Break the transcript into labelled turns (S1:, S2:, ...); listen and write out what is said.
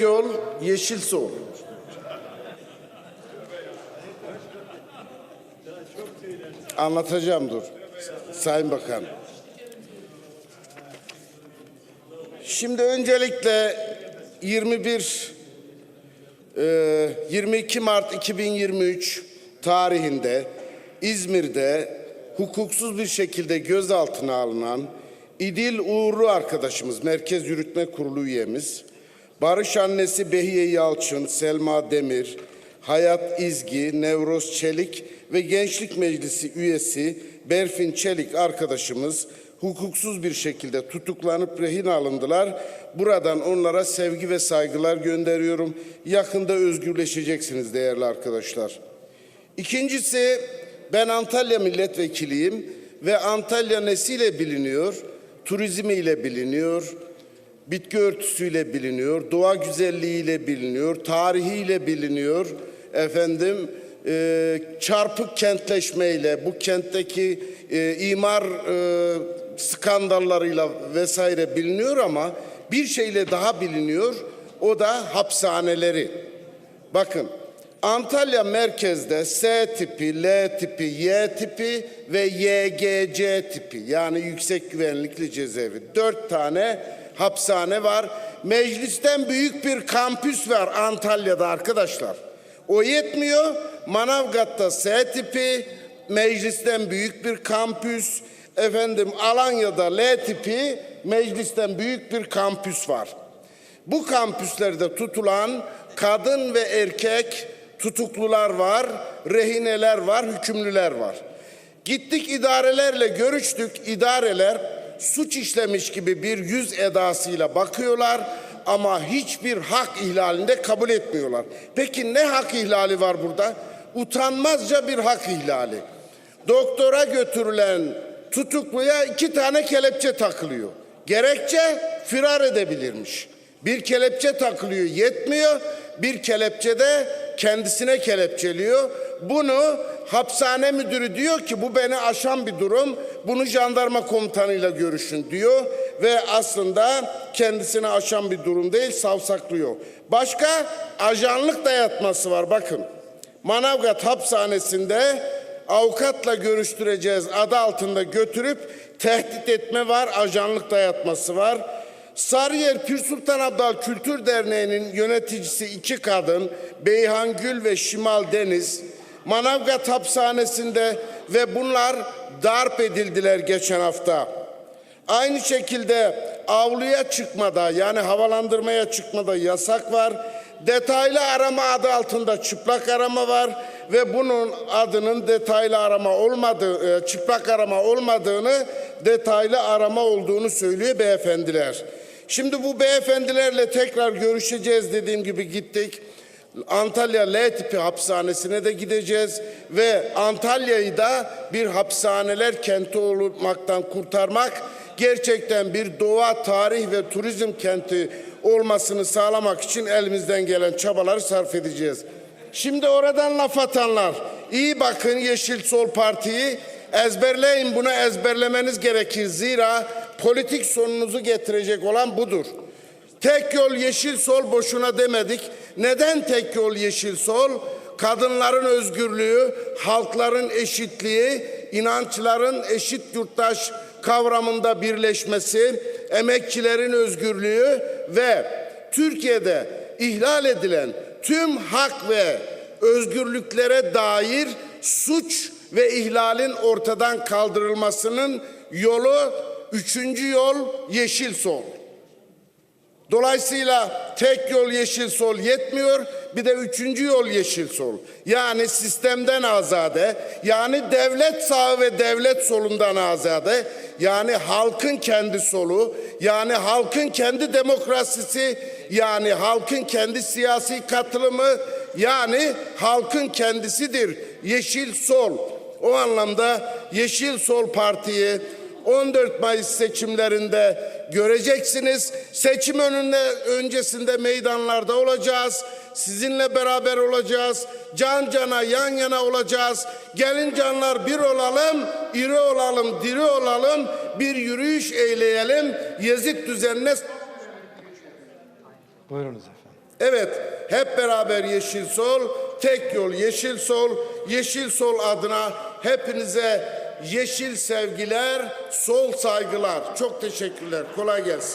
S1: Yol yeşil sol. Anlatacağım dur. Sayın Bakan. Şimdi öncelikle 21 e, 22 Mart 2023 tarihinde İzmir'de hukuksuz bir şekilde gözaltına alınan İdil Uğurlu arkadaşımız, Merkez Yürütme Kurulu üyemiz, Barış annesi Behiye Yalçın, Selma Demir, Hayat İzgi, Nevroz Çelik ve Gençlik Meclisi üyesi Berfin Çelik arkadaşımız hukuksuz bir şekilde tutuklanıp rehin alındılar. Buradan onlara sevgi ve saygılar gönderiyorum. Yakında özgürleşeceksiniz değerli arkadaşlar. İkincisi ben Antalya milletvekiliyim ve Antalya nesiyle biliniyor? Turizmiyle biliniyor, bitki örtüsüyle biliniyor, doğa güzelliğiyle biliniyor, tarihiyle biliniyor. Efendim e, çarpık kentleşmeyle, bu kentteki e, imar e, skandallarıyla vesaire biliniyor ama bir şeyle daha biliniyor. O da hapishaneleri. Bakın Antalya merkezde S tipi, L tipi, Y tipi ve YGC tipi yani yüksek güvenlikli cezaevi. Dört tane hapishane var. Meclisten büyük bir kampüs var Antalya'da arkadaşlar. O yetmiyor. Manavgat'ta S tipi, meclisten büyük bir kampüs. Efendim Alanya'da L tipi, meclisten büyük bir kampüs var. Bu kampüslerde tutulan kadın ve erkek tutuklular var, rehineler var, hükümlüler var. Gittik idarelerle görüştük. İdareler suç işlemiş gibi bir yüz edasıyla bakıyorlar ama hiçbir hak ihlalinde kabul etmiyorlar. Peki ne hak ihlali var burada? Utanmazca bir hak ihlali. Doktora götürülen tutukluya iki tane kelepçe takılıyor. Gerekçe firar edebilirmiş. Bir kelepçe takılıyor yetmiyor. Bir kelepçe de kendisine kelepçeliyor. Bunu hapishane müdürü diyor ki bu beni aşan bir durum. Bunu jandarma komutanıyla görüşün diyor ve aslında kendisine aşan bir durum değil savsaklıyor. Başka ajanlık dayatması var bakın. Manavgat hapishanesinde avukatla görüştüreceğiz adı altında götürüp tehdit etme var, ajanlık dayatması var. Sarıyer Pir Sultan Abdal Kültür Derneği'nin yöneticisi iki kadın Beyhan Gül ve Şimal Deniz Manavgat hapishanesinde ve bunlar darp edildiler geçen hafta. Aynı şekilde avluya çıkmada yani havalandırmaya çıkmada yasak var. Detaylı arama adı altında çıplak arama var ve bunun adının detaylı arama olmadığı, e, çıplak arama olmadığını, detaylı arama olduğunu söylüyor beyefendiler. Şimdi bu beyefendilerle tekrar görüşeceğiz dediğim gibi gittik. Antalya L tipi hapishanesine de gideceğiz ve Antalya'yı da bir hapishaneler kenti olmaktan kurtarmak, gerçekten bir doğa, tarih ve turizm kenti olmasını sağlamak için elimizden gelen çabaları sarf edeceğiz. Şimdi oradan laf atanlar, iyi bakın Yeşil Sol Parti'yi ezberleyin bunu ezberlemeniz gerekir. Zira politik sonunuzu getirecek olan budur. Tek yol yeşil sol boşuna demedik. Neden tek yol yeşil sol? Kadınların özgürlüğü, halkların eşitliği, inançların eşit yurttaş kavramında birleşmesi, emekçilerin özgürlüğü ve Türkiye'de ihlal edilen tüm hak ve özgürlüklere dair suç ve ihlalin ortadan kaldırılmasının yolu üçüncü yol yeşil sol. Dolayısıyla tek yol yeşil sol yetmiyor. Bir de üçüncü yol yeşil sol. Yani sistemden azade, yani devlet sağı ve devlet solundan azade, yani halkın kendi solu, yani halkın kendi demokrasisi, yani halkın kendi siyasi katılımı, yani halkın kendisidir. Yeşil sol. O anlamda Yeşil Sol Parti'yi 14 Mayıs seçimlerinde göreceksiniz. Seçim önünde öncesinde meydanlarda olacağız. Sizinle beraber olacağız. Can cana yan yana olacağız. Gelin canlar bir olalım, iri olalım, diri olalım. Bir yürüyüş eyleyelim. Yezid düzenine
S2: Buyurunuz efendim.
S1: Evet, hep beraber Yeşil Sol, tek yol Yeşil Sol, Yeşil Sol adına hepinize yeşil sevgiler, sol saygılar. Çok teşekkürler. Kolay gelsin.